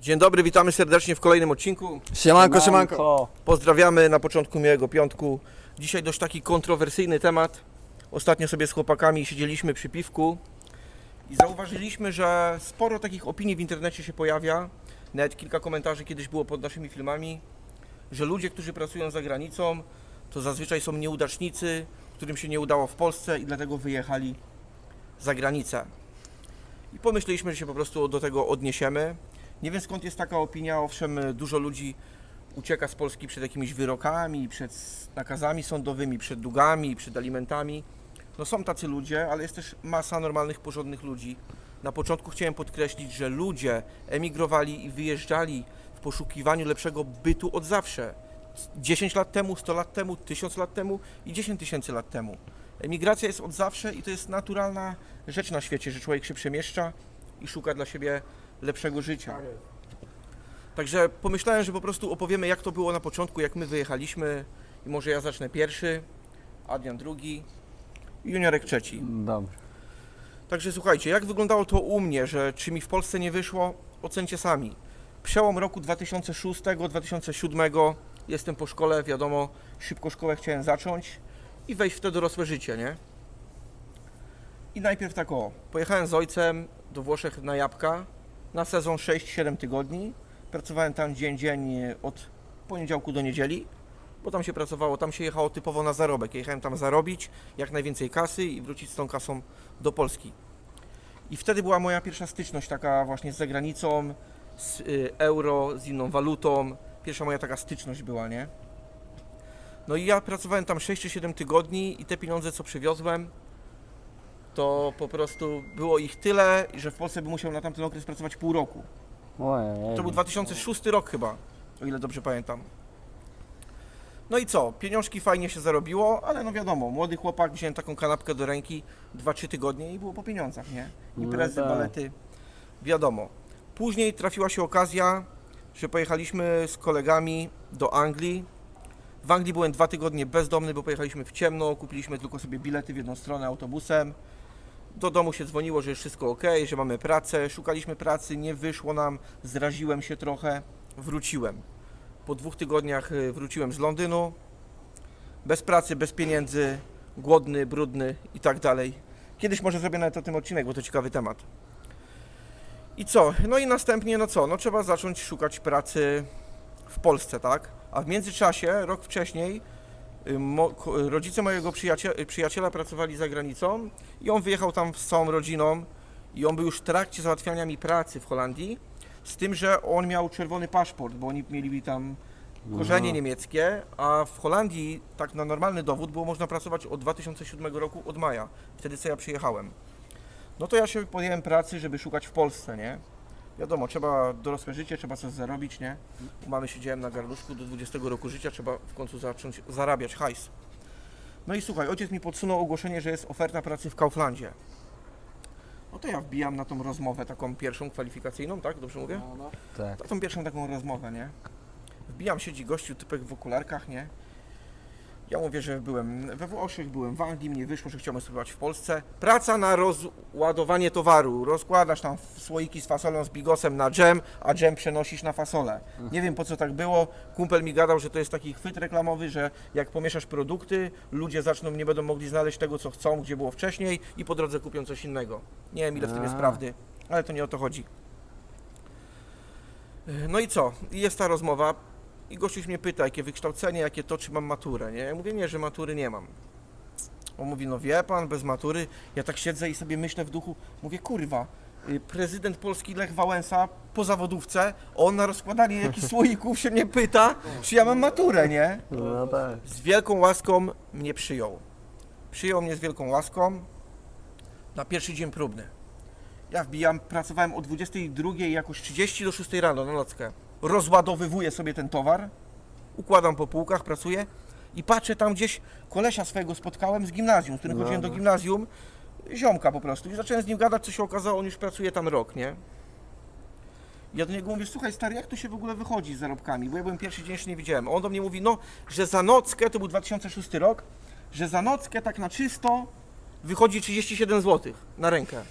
Dzień dobry, witamy serdecznie w kolejnym odcinku. Siemanko, siemanko. Pozdrawiamy na początku miłego piątku. Dzisiaj dość taki kontrowersyjny temat. Ostatnio sobie z chłopakami siedzieliśmy przy piwku i zauważyliśmy, że sporo takich opinii w internecie się pojawia. Nawet kilka komentarzy kiedyś było pod naszymi filmami, że ludzie, którzy pracują za granicą, to zazwyczaj są nieudacznicy, którym się nie udało w Polsce i dlatego wyjechali za granicę. I pomyśleliśmy, że się po prostu do tego odniesiemy. Nie wiem skąd jest taka opinia, owszem, dużo ludzi ucieka z Polski przed jakimiś wyrokami, przed nakazami sądowymi, przed długami, przed alimentami. No są tacy ludzie, ale jest też masa normalnych, porządnych ludzi. Na początku chciałem podkreślić, że ludzie emigrowali i wyjeżdżali w poszukiwaniu lepszego bytu od zawsze. 10 lat temu, 100 lat temu, 1000 lat temu i 10 tysięcy lat temu. Emigracja jest od zawsze i to jest naturalna rzecz na świecie, że człowiek się przemieszcza i szuka dla siebie lepszego życia. Także pomyślałem, że po prostu opowiemy, jak to było na początku, jak my wyjechaliśmy. I może ja zacznę pierwszy, Adrian drugi, i Juniorek trzeci. Dobrze. Także słuchajcie, jak wyglądało to u mnie, że czy mi w Polsce nie wyszło, ocencie sami. Przełom roku 2006-2007, jestem po szkole, wiadomo, szybko szkołę chciałem zacząć i wejść w to dorosłe życie, nie? I najpierw tak o, pojechałem z ojcem do Włoszech na jabłka na sezon 6-7 tygodni. Pracowałem tam dzień, dzień e, od poniedziałku do niedzieli, bo tam się pracowało, tam się jechało typowo na zarobek. Jechałem tam zarobić jak najwięcej kasy i wrócić z tą kasą do Polski. I wtedy była moja pierwsza styczność taka właśnie z zagranicą, z y, euro, z inną walutą. Pierwsza moja taka styczność była, nie? No i ja pracowałem tam 6 czy 7 tygodni i te pieniądze, co przywiozłem, to po prostu było ich tyle, że w Polsce bym musiał na tamten okres pracować pół roku. Ojej. To był 2006 rok chyba, o ile dobrze pamiętam. No i co? Pieniążki fajnie się zarobiło, ale no wiadomo, młody chłopak, wziąłem taką kanapkę do ręki 2-3 tygodnie i było po pieniądzach, nie? Imprezy, No tak. balety, wiadomo. Później trafiła się okazja, że pojechaliśmy z kolegami do Anglii. W Anglii byłem dwa tygodnie bezdomny, bo pojechaliśmy w ciemno, kupiliśmy tylko sobie bilety w jedną stronę autobusem. Do domu się dzwoniło, że jest wszystko ok, że mamy pracę. Szukaliśmy pracy, nie wyszło nam, zraziłem się trochę, wróciłem. Po dwóch tygodniach y, wróciłem z Londynu. Bez pracy, bez pieniędzy, głodny, brudny i tak dalej. Kiedyś może zrobię nawet o tym odcinek, bo to ciekawy temat. I co? No i następnie, no co? No trzeba zacząć szukać pracy w Polsce, tak? A w międzyczasie, rok wcześniej, mo, ko- rodzice mojego przyjaciela, przyjaciela pracowali za granicą i on wyjechał tam z całą rodziną i on był już w trakcie załatwiania mi pracy w Holandii, z tym, że on miał czerwony paszport, bo oni mieli tam korzenie Aha. niemieckie, a w Holandii tak na normalny dowód było można pracować od 2007 roku, od maja, wtedy co ja przyjechałem. No to ja się podjąłem pracy, żeby szukać w Polsce, nie? Wiadomo, trzeba dorosłe życie, trzeba coś zarobić, nie? U mamy siedziałem na garnuszku do 20 roku życia, trzeba w końcu zacząć zarabiać hajs. No i słuchaj, ojciec mi podsunął ogłoszenie, że jest oferta pracy w Kauflandzie. No to ja wbijam na tą rozmowę taką pierwszą kwalifikacyjną, tak? Dobrze mówię? Tak. Na tą pierwszą taką rozmowę, nie? Wbijam, siedzi gościu, typek w okularkach, nie? Ja mówię, że byłem we Włoszech, byłem w Anglii, mnie wyszło, że chciałbym spróbować w Polsce. Praca na rozładowanie towaru. Rozkładasz tam słoiki z fasolą, z bigosem na dżem, a dżem przenosisz na fasolę. Nie wiem po co tak było. Kumpel mi gadał, że to jest taki chwyt reklamowy, że jak pomieszasz produkty, ludzie zaczną, nie będą mogli znaleźć tego, co chcą, gdzie było wcześniej i po drodze kupią coś innego. Nie wiem, ile w tym jest prawdy, ale to nie o to chodzi. No i co? Jest ta rozmowa i gościuś mnie pyta, jakie wykształcenie, jakie to, czy mam maturę, nie? Ja mówię, nie, że matury nie mam. On mówi, no wie pan, bez matury. Ja tak siedzę i sobie myślę w duchu, mówię, kurwa, y, prezydent Polski Lech Wałęsa po zawodówce, on na rozkładanie jakichś słoików się mnie pyta, czy ja mam maturę, nie? No tak. Z wielką łaską mnie przyjął. Przyjął mnie z wielką łaską na pierwszy dzień próbny. Ja wbijam, pracowałem o 22 jakoś 30 do 6 rano na nockę. Rozładowywuję sobie ten towar, układam po półkach, pracuję i patrzę tam gdzieś kolesia swojego spotkałem z gimnazjum, z którym No, chodziłem do no. gimnazjum, ziomka po prostu. I zacząłem z nim gadać, co się okazało, on już pracuje tam rok, nie? Ja do niego mówię, słuchaj stary, jak to się w ogóle wychodzi z zarobkami? Bo ja byłem pierwszy dzień, jeszcze nie widziałem. A on do mnie mówi, no, że za nockę, to był 2006 rok, że za nockę tak na czysto wychodzi 37 zł na rękę.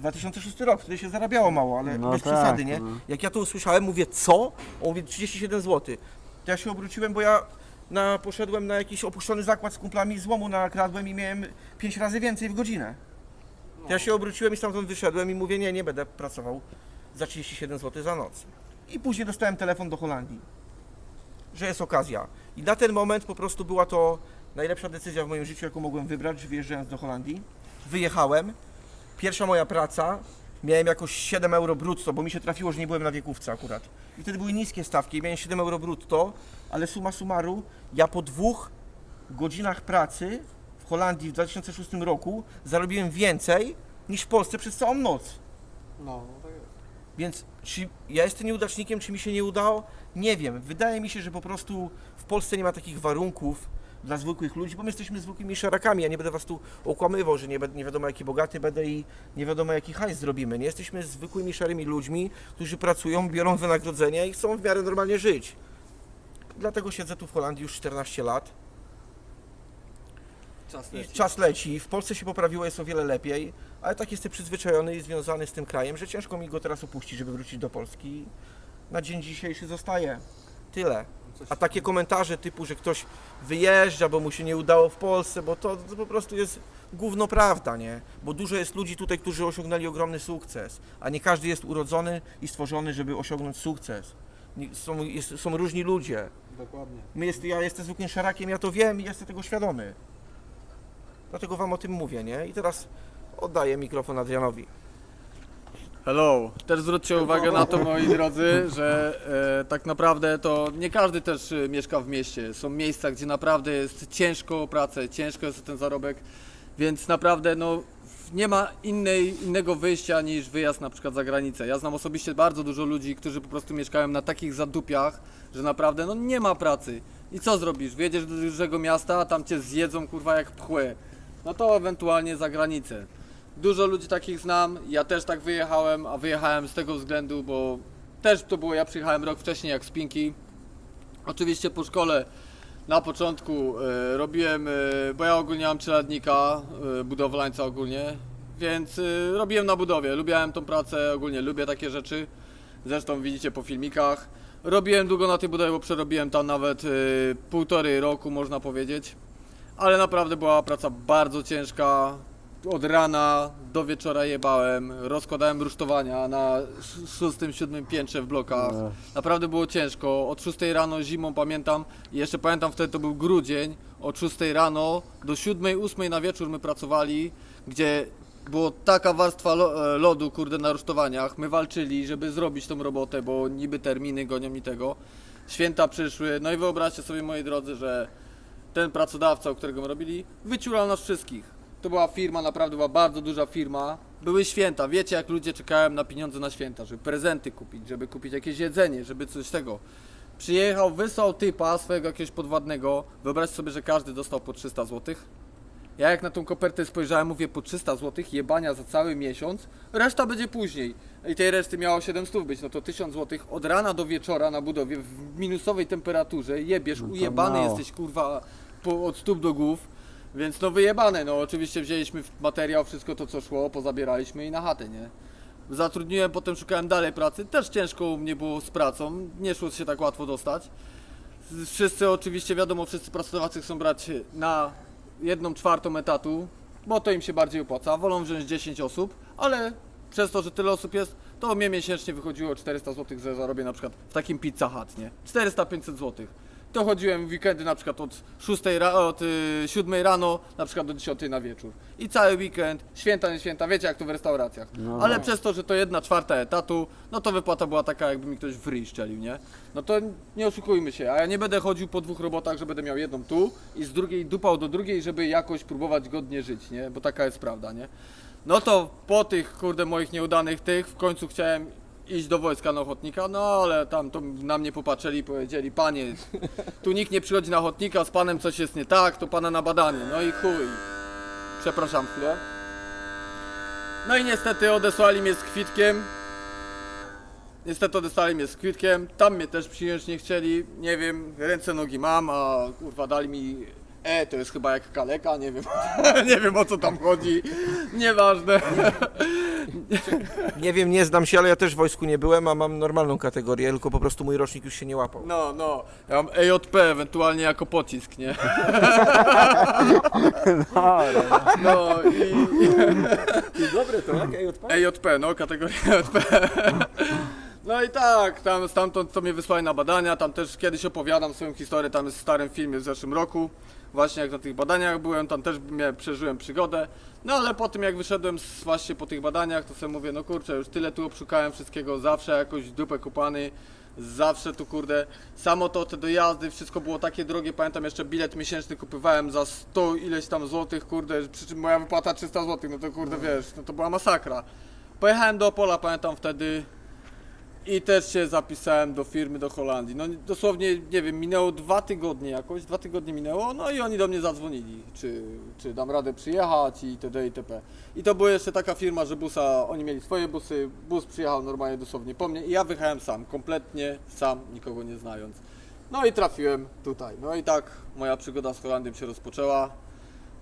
2006 rok, wtedy się zarabiało mało, ale No bez tak, przesady, nie? no. Jak ja to usłyszałem, mówię, co? On mówi 37 zł. To ja się obróciłem, bo ja na, poszedłem na jakiś opuszczony zakład z kumplami, złomu nakradłem i miałem 5 razy więcej w godzinę. To ja się obróciłem i stamtąd wyszedłem i mówię, nie, nie będę pracował za 37 zł za noc. I później dostałem telefon do Holandii, że jest okazja. I na ten moment po prostu była to najlepsza decyzja w moim życiu, jaką mogłem wybrać, wyjeżdżając do Holandii. Wyjechałem, pierwsza moja praca, miałem jakoś 7 euro brutto, bo mi się trafiło, że nie byłem na wiekówce akurat. I wtedy były niskie stawki, miałem 7 euro brutto, ale suma summarum, ja po dwóch godzinach pracy w Holandii w 2006 roku zarobiłem więcej niż w Polsce przez całą noc. No, tak jest. Więc czy ja jestem nieudacznikiem, czy mi się nie udało? Nie wiem. Wydaje mi się, że po prostu w Polsce nie ma takich warunków dla zwykłych ludzi, bo my jesteśmy zwykłymi szarakami. Ja nie będę was tu okłamywał, że nie, będę- nie wiadomo jaki bogaty będę i nie wiadomo jaki hajs zrobimy. Nie jesteśmy zwykłymi szarymi ludźmi, którzy pracują, biorą wynagrodzenia i chcą w miarę normalnie żyć. Dlatego siedzę tu w Holandii już 14 lat. Czas leci. czas leci, w Polsce się poprawiło, jest o wiele lepiej, ale tak jestem przyzwyczajony i związany z tym krajem, że ciężko mi go teraz opuścić, żeby wrócić do Polski. Na dzień dzisiejszy zostaje. Tyle. A takie komentarze typu, że ktoś wyjeżdża, bo mu się nie udało w Polsce, bo to, to po prostu jest gówno prawda, nie? Bo dużo jest ludzi tutaj, którzy osiągnęli ogromny sukces, a nie każdy jest urodzony i stworzony, żeby osiągnąć sukces. Nie- Są, jest, są różni ludzie. Dokładnie. My jest, ja jestem zwykłym szarakiem, ja to wiem i jestem tego świadomy. Dlatego wam o tym mówię, nie? I teraz oddaję mikrofon Adrianowi. Hello. Też zwróćcie uwagę na to, moi drodzy, że e, tak naprawdę to nie każdy też e, mieszka w mieście. Są miejsca, gdzie naprawdę jest ciężko o pracę, ciężko jest o ten zarobek, więc naprawdę no, nie ma innej, innego wyjścia niż wyjazd na przykład za granicę. Ja znam osobiście bardzo dużo ludzi, którzy po prostu mieszkają na takich zadupiach, że naprawdę no, nie ma pracy. I co zrobisz? Wjedziesz do dużego miasta, a tam cię zjedzą kurwa jak pchły. No to ewentualnie za granicę. Dużo ludzi takich znam, ja też tak wyjechałem, a wyjechałem z tego względu, bo też to było, ja przyjechałem rok wcześniej jak Spinki. Oczywiście po szkole na początku e, robiłem, e, bo ja ogólnie mam czeladnika, e, budowlańca ogólnie, więc e, robiłem na budowie, lubiałem tą pracę, ogólnie lubię takie rzeczy, zresztą widzicie po filmikach. Robiłem długo na tej budowie, bo przerobiłem tam nawet e, półtorej roku można powiedzieć, ale naprawdę była praca bardzo ciężka, od rana do wieczora jebałem, rozkładałem rusztowania na sz- szóstym, siódmym piętrze w blokach. E, Naprawdę było ciężko. Od 6 rano zimą pamiętam, i jeszcze pamiętam wtedy to był grudzień, od 6 rano do 7, 8 na wieczór my pracowali, gdzie było taka warstwa lo, e, lodu, kurde, na rusztowaniach. My walczyli, żeby zrobić tą robotę, bo niby terminy gonią mi tego. Święta przyszły, no i wyobraźcie sobie, moi drodzy, że ten pracodawca, u którego my robili, wyciulał nas wszystkich. To była firma, naprawdę była bardzo duża firma. Były święta, wiecie jak ludzie czekają na pieniądze na święta, żeby prezenty kupić, żeby kupić jakieś jedzenie, żeby coś tego. Przyjechał, wysłał typa swojego jakiegoś podwładnego. Wyobraźcie sobie, że każdy dostał po 300 zł. Ja jak na tą kopertę spojrzałem, mówię po 300 zł, jebania za cały miesiąc, reszta będzie później. I tej reszty miało 700 być, no to 1000 zł od rana do wieczora na budowie w minusowej temperaturze, jebiesz, No ujebany mało. jesteś kurwa po, od stóp do głów. Więc no wyjebane, no oczywiście wzięliśmy materiał wszystko to co szło, pozabieraliśmy i na chatę, nie? Zatrudniłem, potem szukałem dalej pracy, też ciężko u mnie było z pracą, nie szło się tak łatwo dostać. Wszyscy oczywiście, wiadomo, wszyscy pracownicy chcą brać na jedną czwartą etatu, bo to im się bardziej opłaca, wolą wziąć 10 osób, ale przez to, że tyle osób jest, to mnie miesięcznie wychodziło 400 zł, że zarobię na przykład w takim pizza hut, nie? 400-500 zł. To chodziłem w weekendy na przykład od 6 ra- od y, 7 rano na przykład do 10 na wieczór. I cały weekend, święta nie święta, wiecie jak to w restauracjach. No Ale tak. przez to, że to jedna czwarta etatu, no to wypłata była taka jakby mi ktoś w ryj szczelił, nie? No to nie oszukujmy się, a ja nie będę chodził po dwóch robotach, że będę miał jedną tu i z drugiej dupał do drugiej, żeby jakoś próbować godnie żyć, nie? Bo taka jest prawda, nie? No to po tych, kurde, moich nieudanych tych, w końcu chciałem iść do wojska na ochotnika, no ale tam to na mnie popatrzyli i powiedzieli, panie, tu nikt nie przychodzi na ochotnika, z panem coś jest nie tak, to pana na badanie, no i chuj. Przepraszam chwilę. No i niestety odesłali mnie z kwitkiem. Niestety odesłali mnie z kwitkiem. Tam mnie też przyjąć nie chcieli. Nie wiem, ręce, nogi mam, a kurwa dali mi. E, to jest chyba jak kaleka, nie wiem. nie wiem o co tam chodzi. Nieważne. Nie wiem, nie znam się, ale ja też w wojsku nie byłem, a mam normalną kategorię, tylko po prostu mój rocznik już się nie łapał. No, no, ja mam EJP ewentualnie jako pocisk, nie? No i... Dobre to, tak? EJP, no, kategoria EJP. No i tak, tam stamtąd to mnie wysłali na badania, tam też kiedyś opowiadam swoją historię, tam jest w starym filmie w zeszłym roku. Właśnie jak na tych badaniach byłem, tam też miałem, przeżyłem przygodę. No ale po tym jak wyszedłem z, właśnie po tych badaniach, to sobie mówię, no kurczę, już tyle tu obszukałem wszystkiego, zawsze jakoś dupę kupany, zawsze tu kurde, samo to, te dojazdy, wszystko było takie drogie, pamiętam jeszcze bilet miesięczny kupywałem za 100 ileś tam złotych, kurde, przy czym moja wypłata 300 złotych, no to kurde wiesz, no to była masakra. Pojechałem do Opola, pamiętam wtedy i też się zapisałem do firmy do Holandii. No dosłownie, nie wiem, minęło dwa tygodnie jakoś, dwa tygodnie minęło, no i oni do mnie zadzwonili, czy, czy dam radę przyjechać i itd. itp. I to była jeszcze taka firma, że busa, oni mieli swoje busy, bus przyjechał normalnie dosłownie po mnie i ja wyjechałem sam, kompletnie sam, nikogo nie znając. No i trafiłem tutaj. No i tak moja przygoda z Holandią się rozpoczęła.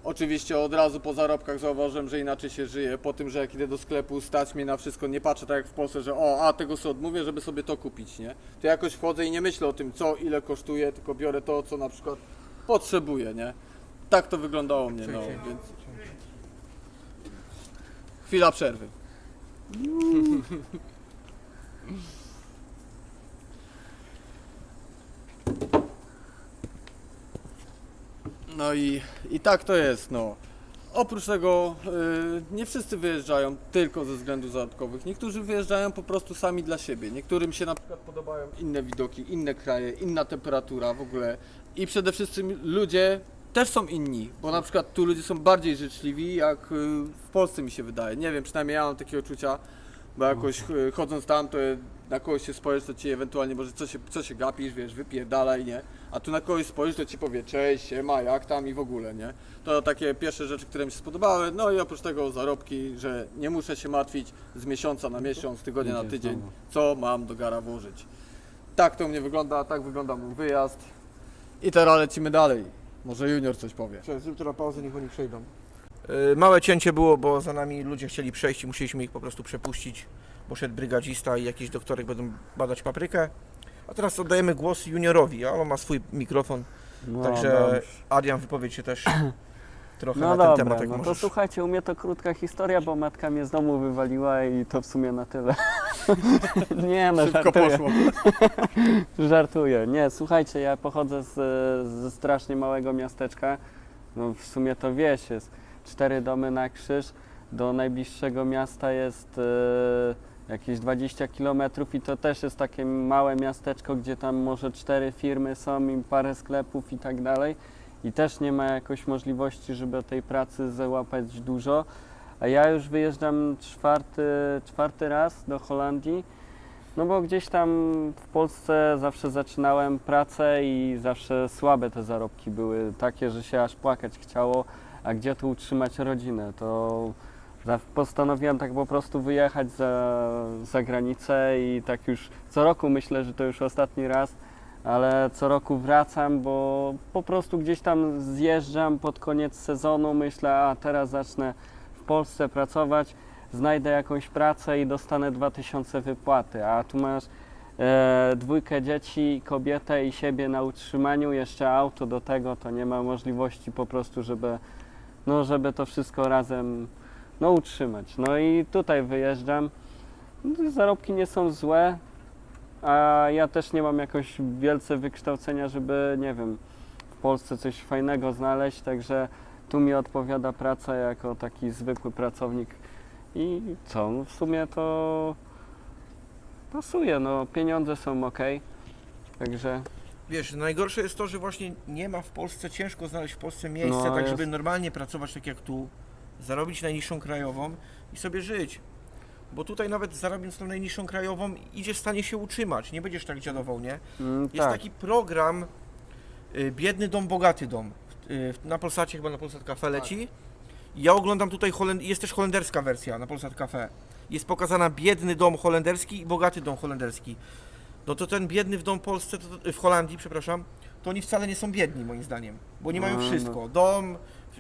Oczywiście od razu po zarobkach zauważyłem, że inaczej się żyje. Po tym, że jak idę do sklepu, stać mnie na wszystko, nie patrzę tak jak w Polsce, że o, a tego sobie odmówię, żeby sobie to kupić, nie? To jakoś wchodzę i nie myślę o tym, co, ile kosztuje, tylko biorę to, co na przykład potrzebuję, nie? Tak to wyglądało u mnie, no, więc... Chwila przerwy. No i, i tak to jest, no. Oprócz tego y, nie wszyscy wyjeżdżają tylko ze względów zarobkowych. Niektórzy wyjeżdżają po prostu sami dla siebie. Niektórym się na przykład podobają inne widoki, inne kraje, inna temperatura w ogóle. I przede wszystkim ludzie też są inni, bo na przykład tu ludzie są bardziej życzliwi, jak y, w Polsce mi się wydaje. Nie wiem, przynajmniej ja mam takie odczucia, bo jakoś y, chodząc tam, to na kogoś się spojrzysz, to ci ewentualnie może co się, co się gapisz, wiesz, wypierdalaj, nie? A tu na kogoś spojrzysz, to ci powie cześć, siema, jak tam i w ogóle, nie? To takie pierwsze rzeczy, które mi się spodobały. No i oprócz tego zarobki, że nie muszę się martwić z miesiąca na miesiąc, z tygodnia na tydzień, co mam do gara włożyć. Tak to u mnie wygląda, tak wygląda mój wyjazd. I teraz lecimy dalej. Może Junior coś powie. Cześć, zrób teraz pauzę, niech oni przejdą. Y, Małe cięcie było, bo za nami ludzie chcieli przejść i musieliśmy ich po prostu przepuścić, bo szedł brygadzista i jakiś doktorek będą badać paprykę. A teraz oddajemy głos juniorowi, a on ma swój mikrofon, No, także dobrze. Adrian wypowiedz się też trochę No na dobra, ten temat, jak no to możesz. słuchajcie, u mnie to krótka historia, bo matka mnie z domu wywaliła i to w sumie na tyle. nie no, Szybko żartuję. poszło. Żartuję. Nie, słuchajcie, ja pochodzę z, ze strasznie małego miasteczka. No w sumie to wieś jest. Cztery domy na krzyż. Do najbliższego miasta jest e, jakieś 20 km i to też jest takie małe miasteczko, gdzie tam może cztery firmy są i parę sklepów i tak dalej. I też nie ma jakoś możliwości, żeby tej pracy załapać dużo. A ja już wyjeżdżam czwarty, czwarty raz do Holandii. No bo gdzieś tam w Polsce zawsze zaczynałem pracę i zawsze słabe te zarobki były, takie, że się aż płakać chciało, a gdzie tu utrzymać rodzinę, to postanowiłem tak po prostu wyjechać za, za granicę i tak już co roku myślę, że to już ostatni raz, ale co roku wracam, bo po prostu gdzieś tam zjeżdżam pod koniec sezonu, myślę, a teraz zacznę w Polsce pracować znajdę jakąś pracę i dostanę 2000 wypłaty, a tu masz e, dwójkę dzieci, kobietę i siebie na utrzymaniu, jeszcze auto do tego, to nie ma możliwości po prostu, żeby, no, żeby to wszystko razem no, utrzymać. No i tutaj wyjeżdżam. Zarobki nie są złe, a ja też nie mam jakoś wielce wykształcenia, żeby, nie wiem, w Polsce coś fajnego znaleźć, także tu mi odpowiada praca jako taki zwykły pracownik i co, no w sumie to pasuje, no pieniądze są ok, także Wiesz, najgorsze jest to, że właśnie nie ma w Polsce, ciężko znaleźć w Polsce miejsce, No, tak jest. żeby normalnie pracować tak jak tu, zarobić najniższą krajową i sobie żyć. Bo tutaj nawet zarabiając tą najniższą krajową idziesz w stanie się utrzymać, nie będziesz tak dziadował, nie? mm, Jest tak, taki program y, Biedny dom, bogaty dom. Y, na Polsacie chyba na Polsat Cafe leci. Ja oglądam tutaj, Holend- jest też holenderska wersja na Polsat Cafe. Jest pokazana biedny dom holenderski i bogaty dom holenderski. No to ten biedny w dom Polsce, to, w Holandii, przepraszam, to to oni wcale nie są biedni moim zdaniem, bo nie mają No, no. wszystko. Dom,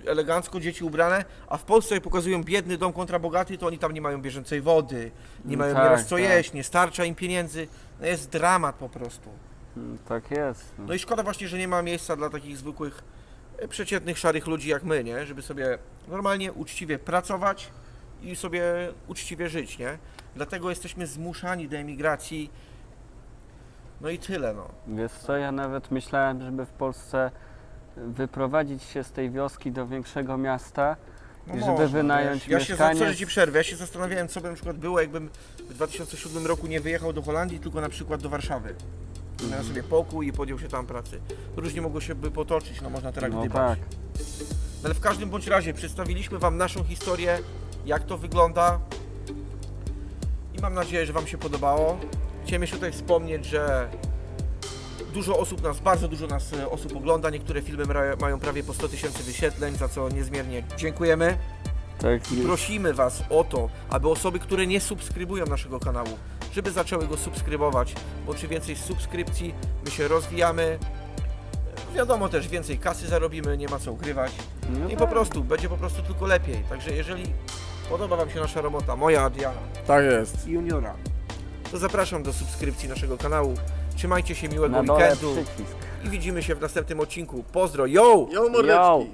elegancko, dzieci ubrane, a w Polsce jak pokazują biedny dom kontra bogaty, to oni tam nie mają bieżącej wody, nie No mają tak, nieraz co tak. jeść, nie starcza im pieniędzy. No jest dramat po prostu. Mm, Tak jest. No. No i szkoda właśnie, że nie ma miejsca dla takich zwykłych, e, przeciętnych, szarych ludzi jak my, nie? Żeby sobie normalnie, uczciwie pracować i sobie uczciwie żyć, nie? Dlatego jesteśmy zmuszani do emigracji. No i tyle, no. Wiesz co, ja nawet myślałem, żeby w Polsce wyprowadzić się z tej wioski do większego miasta no I żeby wynająć wiesz. Ja się, mieszkanie sorry, ci przerwę, ja się zastanawiałem, co by na przykład było, jakbym w 2007 roku nie wyjechał do Holandii, tylko na przykład do Warszawy. Miał Mhm. sobie pokój i podjął się tam pracy. Różnie mogło się by potoczyć, no można teraz No gdybać. tak. Ale w każdym bądź razie przedstawiliśmy Wam naszą historię, jak to wygląda i mam nadzieję, że Wam się podobało. Chciałem jeszcze tutaj wspomnieć, że dużo osób nas, bardzo dużo nas e, osób ogląda, niektóre filmy mają prawie po 100 tysięcy wyświetleń, za co niezmiernie dziękujemy. Tak, I prosimy Was o to, aby osoby, które nie subskrybują naszego kanału, żeby zaczęły go subskrybować, bo czy więcej subskrypcji, my się rozwijamy. Wiadomo też, więcej kasy zarobimy, nie ma co ukrywać. no I tak. po prostu, będzie po prostu tylko lepiej. Także jeżeli podoba Wam się nasza robota, moja Adriana Tak jest. i Juniora, to zapraszam do subskrypcji naszego kanału. Trzymajcie się, miłego Na dole weekendu przycisk. i widzimy się w następnym odcinku. Pozdro, yo! Yo mordeczki! Yo.